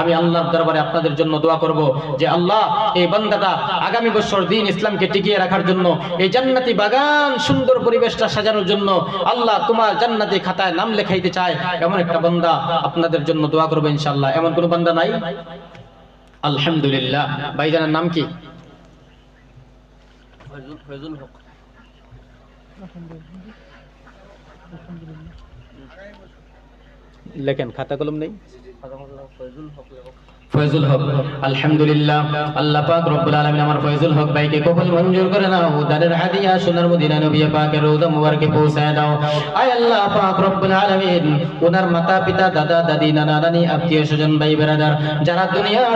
আমি আল্লাহর দরবারে আপনাদের জন্য দোয়া করব যে আল্লাহ এই বান্দাটা আগামী বছর দিন ইসলামকে টিকিয়ে রাখার জন্য এই জান্নাতি বাগান সুন্দর পরিবেশটা সাজানোর জন্য আল্লাহ তোমার জান্নাতি খাতায় নাম লেখাইতে চায়। এমন একটা বান্দা আপনাদের জন্য দোয়া করব ইনশাআল্লাহ। এমন কোন বান্দা নাই? আলহামদুলিল্লাহ। ভাইজানের নাম কি? লেখেন খাতা কলম নেই? ফয়জুল হক। আলহামদুলিল্লাহ। আল্লাহ পাক রব্বুল আলামিন আমার ফয়জুল হক ভাইকে কবুল মঞ্জুর করে নাও। হাদিয়া সোনার মদিনা নবী পাকের মুবারকে পৌঁছায় দাও। আয় আল্লাহ পাক রব্বুল আলামিন ওনার মাতা পিতা দাদা, দাদি, নানা, নানি, আত্মীয় স্বজন, ভাই, বেরাদার, যারা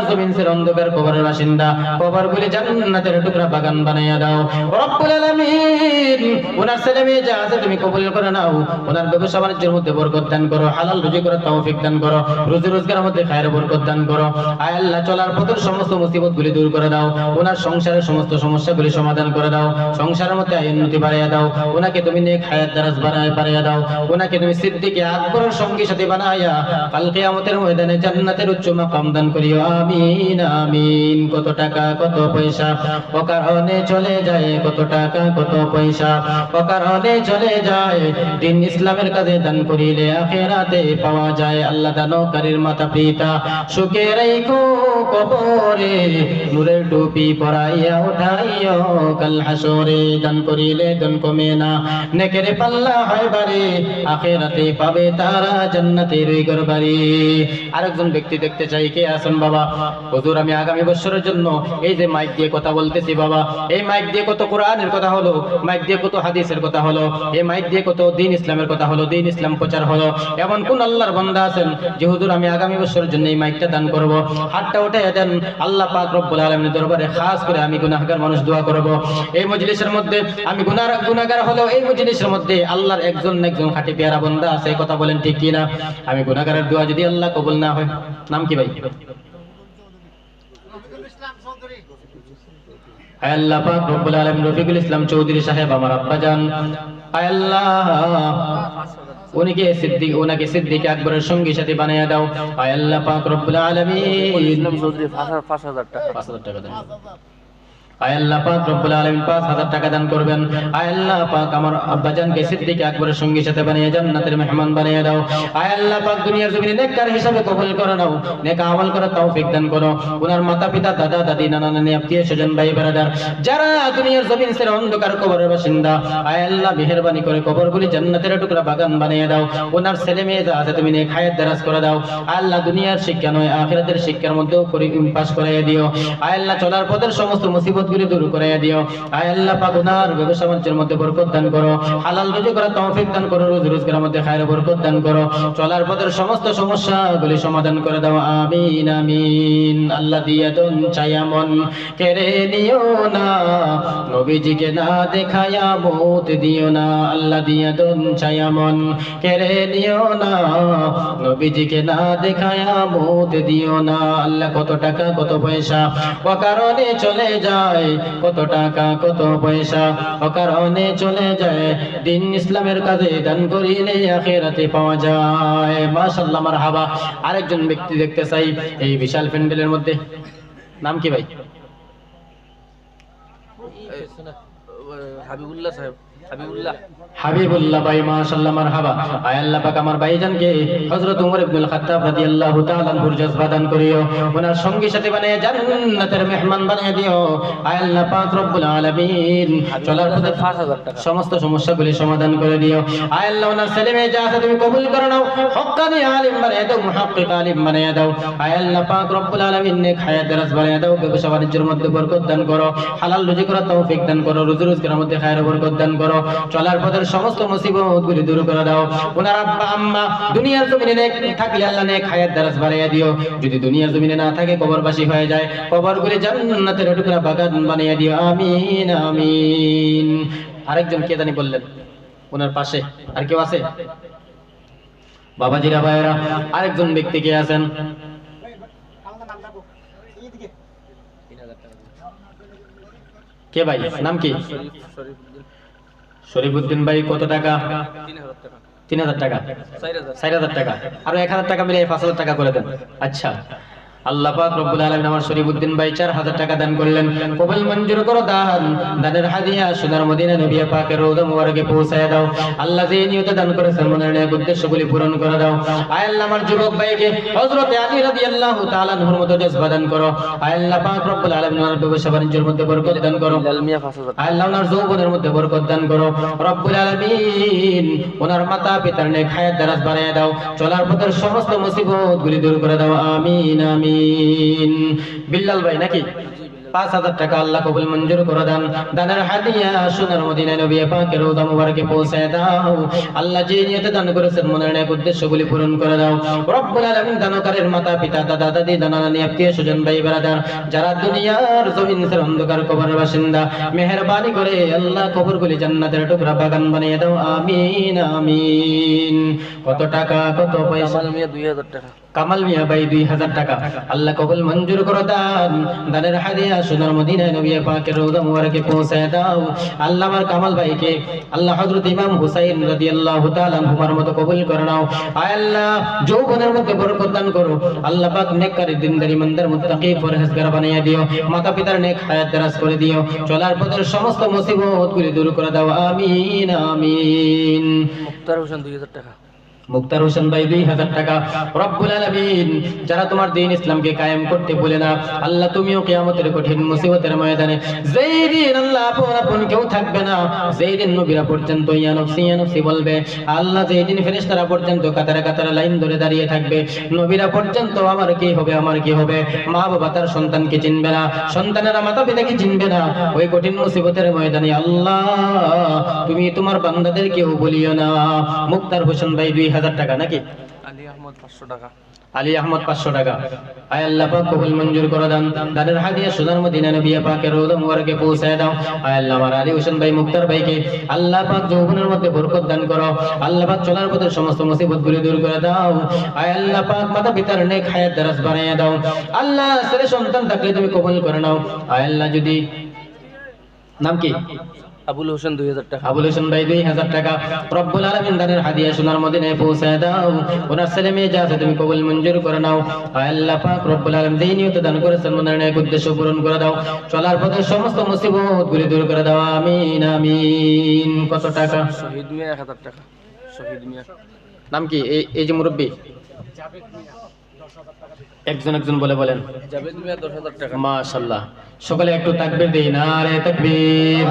জমিন অন্ধকার কবরের বাসিন্দা কবর জান্নাতের টুকরা বাগান বানাইয়া দাও। রব্বুল আলামিন ওনার ছেলে মেয়ে যা আছে তুমি কবুল করে নাও। ওনার ব্যবসা বাণিজ্যের মধ্যে বরকত দান করো, হালাল রুজি করে তৌফিক দান করো। রোজগারের মধ্যে খায়ের বরকত দান করো। আয় আল্লাহ, চলার পথের সমস্ত মুসিবত গুলি দূর করে দাও। ওনার সংসারের সমস্ত সমস্যাগুলি সমাধান করে দাও। সংসারের মধ্যে আয় উন্নতি বাড়াইয়া দাও। ওনাকে তুমি নেক হায়াত দারাজ বাড়ায় বাড়াইয়া দাও। ওনাকে তুমি সিদ্দিকে আকবরের সঙ্গী সাথে বানাইয়া কাল কিয়ামতের ময়দানে জান্নাতের উচ্চ মাকাম দান করিও। আমিন আমিন। কত টাকা, কত পয়সা? অকারণে চলে যায় কত টাকা, কত পয়সা? অকারণে চলে যায়। দিন ইসলামের কাজে দান করিলে আখেরাতে পাওয়া যায়। আল্লাহ দানকারীর মাতা পিতা সুখে রাইখো কবরে। নূরের টুপি পরাইয়া উঠাইও কাল হাসরে। দান করিলে দান কমে না। নেকেরে পাল্লা হয় বাড়ি। আখেরাতে পাবে তারা জান্নাতের ঘর বাড়ি আরেকজন ব্যক্তি দেখতে চাই, কে আছেন বাবা? হুজুর, আমি আগামী বছরের জন্য এই যে মাইক দিয়ে কথা বলতেছি বাবা। এই মাইক দিয়ে কত কোরআনের কথা হলো, মাইক দিয়ে কত হাদিসের কথা হলো, এই মাইক দিয়ে কত দিন ইসলামের কথা হলো, দিন ইসলাম প্রচার হলো। এমন কোন আল্লাহর বান্দা আছেন যে, হুজুর, আমি আগামী বছরের জন্য এই মাইকটা দান করব। হাতটা উঠে দেন আল্লাহ পাক রব্বুল আলামিনের দরবারে খাস করে আমি গুনাহগার মানুষ দোয়া করব। এই মজলিসের মধ্যে আমি গুনার গুনাহগার হলো এই মজলিসের মধ্যে আল্লাহর একজন একজন খাঁটি পেয়ারা বান্দা আছে এই কথা বলেন ঠিক কি না আমি গুনাহগারের দোয়া যদি আল্লাহ কবুল না হয় নাম কি ভাই? আল্লাহ পাক রব্বুল আলামিন রফিকুল ইসলাম চৌধুরী সাহেব আমার আব্বা জান। আল্লাহ। উনিকে সিদ্দিক ওনাকে সিদ্দিক আকবরের সঙ্গী সাথে বানাইয়া দাও। আয় আল্লাহ পাক রব্বুল আলামিন। চৌধুরী পাঁচ হাজার টাকা। 5000 টাকা দেন। আয় পাক রব্বুল আলামিন 5000 টাকা দান করবেন। আয় পাক আমার আব্বাজানকে সিদ্দিক আকবরের সঙ্গী সাথে বানিয়ে জান্নাতের মেহমান বানিয়ে দাও। আয় পাক দুনিয়ার জমিনে নেককার হিসাবে কবুল করে জান্নাতের টুকরা বাগান বানিয়ে দাও। ওনার ছেলে মেয়ে যা আছে তুমি দারাজ করে দাও। আল্লাহ দুনিয়ার শিক্ষা নয়, আখিরাতের শিক্ষার মধ্যেও পাস করাইয়া দিও। আয় আল্লাহ চলার পথের সমস্ত মুসিবত গুলি দূর করাইয়া দিও। আয় আল্লাহ পাক ওনার ব্যবসা বাণিজ্যের মধ্যে বরকত দান করো। হালাল রুজি করা তৌফিক দান করো, রোজ রোজগারের মধ্যে খায়ের বরকত দান করো। চলার পথের সমস্ত সমস্যা গুলি সমাধান করে দাও। আমিন আমিন। আল্লাহ দিয়া দন চায়ামন কেড়ে নিও না, নবীজিকে না দেখায়া মত দিও না। আল্লাহ দিয়া দন চায়ামন কেড়ে নিও না, নবীজিকে না দেখায়া মত দিও না। আল্লাহ কত টাকা, কত পয়সা ও কারণে চলে যায়। কত টাকা, কত পয়সা, অকারণে চলে যায়। দিন ইসলামের কাজে দান করিলে আখেরাতে পাওয়া যায়। মাশাআল্লাহ, মারহাবা। আরেকজন ব্যক্তি দেখতে চাই, এই বিশাল প্যান্ডেলের মধ্যে। নাম কি ভাই? হাবিবুল্লাহ সাহেব। হাবিবুল্লাহ। হাবিবুল্লাহ ভাই মাশাআল্লাহ মারহাবা। আয় আল্লাহ পাক আমার ভাইজানকে হযরত ওমর ইবনুল খাত্তাব রাদিয়াল্লাহু তাআলা আনহুর জজবা দান করিও। ওনার সঙ্গী সাথে বানিয়ে জান্নাতের মেহমান বানিয়ে দিও। আয় আল্লাহ পাক রব্বুল আলামিন চলার পথে পাঁচ হাজার টাকা। সমস্ত সমস্যাগুলি সমাধান করে দিও। আয় আল্লাহ ওনার ছেলে মেয়ে যা আছে তুমি কবুল করে নাও। হক্কানি আলিম বানিয়ে দাও মুহাক্কিক আলিম বানিয়ে দাও। আয় আল্লাহ পাক রব্বুল আলামিন নেক হায়াত দারাজ বানিয়ে দাও। ব্যবসা বাণিজ্যের মধ্যে বরকত দান করো। হালাল রুজি করার তৌফিক দান করো। রুজি রোজগারের মধ্যে খায়ের বরকত দান করো। চলার পথের সমস্ত মুসিবত গুলি দূর করে দাও। ওনার আব্বা, আম্মা, দুনিয়ার জমিনে থাকলে আল্লাহ নেক হায়াত দারাজ বাড়াইয়া দিও। যদি দুনিয়ার জমিনে না থাকে, কবরবাসী হয়ে যায়। কবরগুলি জান্নাতের টুকরা বাগান বানিয়ে দিও। আমিন আমিন। আরেকজন কে জানি বললেন, ওনার পাশে। আর কেউ আছে? বাবাজিরা, ভাইয়েরা, আরেকজন ব্যক্তি কে আছেন? কে ভাই? নাম কি? শরীফুদ্দিন ভাই কত টাকা? তিন হাজার টাকা। চার হাজার। টাকা। আরও এক হাজার টাকা মিলে পাঁচ হাজার টাকা করে দেন। আচ্ছা। আল্লাহ পাক রব্বুল আলামিন আমার শরীফউদ্দিন ভাই 4000 টাকা দান করলেন। কবুল মঞ্জুর করো দান। দানের হাদিয়া সোনার মদিনা নবী পাকের রওজা মুবারকে পৌঁছায় দাও। আল্লাহ যে নিয়ত দান করেছেন মনের নেক উদ্দেশ্যগুলি পূরণ করে দাও। আয় আল্লাহ আমার যুবক ভাইকে হযরত আলী রাদিয়াল্লাহু তাআলা নূর মতো জজবা দান করো। আয় আল্লাহ পাক রব্বুল আলামিন আমার ব্যবসা বাণিজ্যের মধ্যে বরকত দান করো। হাজার আল্লাহ ওনার যৌবনের মধ্যে বরকত দান করো। রব্বুল আলামিন ওনার মাতা পিতার নে খায়ের দারাজ বানিয়ে দাও, চলার পথের সমস্ত মুসিবত গুলি দূর করে দাও। আমিন আমিন। বিল্লাল ভাই নাকি? পাঁচ হাজার টাকা আল্লাহ কবুল মঞ্জুর করে দেন। দানের হাদিয়া সোনার মদিনা নবী পাকের রোজা মুবারকে পৌঁছায় দাও। আল্লাহ যে নিয়তে দান করেছেন মনের নেক উদ্দেশ্যগুলি পূরণ করে দাও। রব্বুল আলামিন দানকারের মাতা, পিতা, দাদা, দাদি দানা নানি আত্মীয় স্বজন, ভাই, ব্রাদার, যারা দুনিয়ার জমিন অন্ধকার কবরের বাসিন্দা, মেহেরবানি করে আল্লাহ কবরগুলি জান্নাতের টুকরা বাগান বানিয়ে দাও। আমিন আমিন। কত টাকা, কত পয়সা? কামাল মিয়া দুই হাজার টাকা। কামাল মিয়া ভাই দুই হাজার টাকা। আল্লাহ কবুল মঞ্জুর করো দান। দানের হাদিয়া সোনার মদিনায় নবী পাকের রওজা মুবারকে পৌঁছায় দাও। আল্লাহ আমার কামাল ভাইকে আল্লাহ হযরত ইমাম হুসাইন রাদিয়াল্লাহু তাআলা আনহুমার মতো কবুল করে নাও। আয় আল্লাহ, যৌবনের মধ্যে বরকত দান করো। আল্লাহ পাক নেককারী, দিনদার ইমানদার মুত্তাকি পরহেজগার বানিয়ে দিও। মাতা পিতার নেক হায়াত দারাজ করে দিও। চলার পথের সমস্ত মুসিবত গুলি দূর করে দাও। আমিন আমিন। মুক্তার হোসেন দুই হাজার টাকা। মুক্তার হোসেন ভাই দুই হাজার টাকা। রব্বুল আলামিন, যারা তোমার দিন ইসলামকে কায়েম করতে বলে না, আল্লাহ তুমিও কিয়ামতের কঠিন মুসিবতের ময়দানে, যেই দিন আল্লাহ আপন আপন কেউ থাকবে না, যেই দিন নবীরা পর্যন্ত ইয়া নফসি ইয়া নফসি বলবে, আল্লাহ যেই দিন ফেরেশতারা পর্যন্ত কাতারে কাতারে লাইন ধরে দাঁড়িয়ে থাকবে, নবীরা পর্যন্ত আমার কি হবে, আমার কি হবে? মা বাবা তার সন্তানকে চিনবে না, সন্তানেরা মাতা পিতাকে চিনবে না, ওই কঠিন মুসিবতের ময়দানে আল্লাহ, তুমি তোমার বান্দাদের কেউ বলিও না। মুক্তার হোসেন ভাই দুই হাজার টাকা নাকি? আলী আহমদ পাঁচশো টাকা। আলী আহমদ পাঁচশো টাকা। আয় আল্লাহ পাক কবুল মঞ্জুর করে দান। দানের হাদিয়া সুনার মদিনা নবী পাকের রোজা মুবারকে পৌঁছায় দাও। আয় আল্লাহ আমার আলী হোসেন ভাই মুক্তার ভাইকে আল্লাহ পাক যৌবনের মধ্যে বরকত দান করো। আল্লাহ পাক চলার পথে সমস্ত মুসিবত গুলি দূর করে দাও। আয় আল্লাহ পাক মাতা পিতার নেক হায়াত দারাজ বানাইয়া দাও। আল্লাহ ছেলে সন্তান থাকলে তুমি কবুল করে নাও। আয় আল্লাহ যদি নাম কি? আবুল হোসেন দুই হাজার টাকা। আবুল হোসেন ভাই দুই হাজার টাকা। রব্বুল আলমিন দানের হাদিয়া সোনার মদিনায় পৌঁছায় দাও। ওনার ছেলে মেয়ে যা আছে তুমি কবুল মঞ্জুর করে নাও। আল্লাহ পাক রব্বুল আলম যেই নিয়ত দান করেছেন মনের ন্যায় উদ্দেশ্য পূরণ করে দাও। চলার পথে সমস্ত মুসিবত গুলি দূর করে দাও। আমিন আমিন। কত টাকা? শহীদ মিয়া এক হাজার টাকা। শহীদ মিয়া। নাম কি? এই এই যে মুরব্বী। একজন একজন বলে বলেন। মাশাল্লাহ সকালে একটু তাকবীর দেই না রে তাকবীর।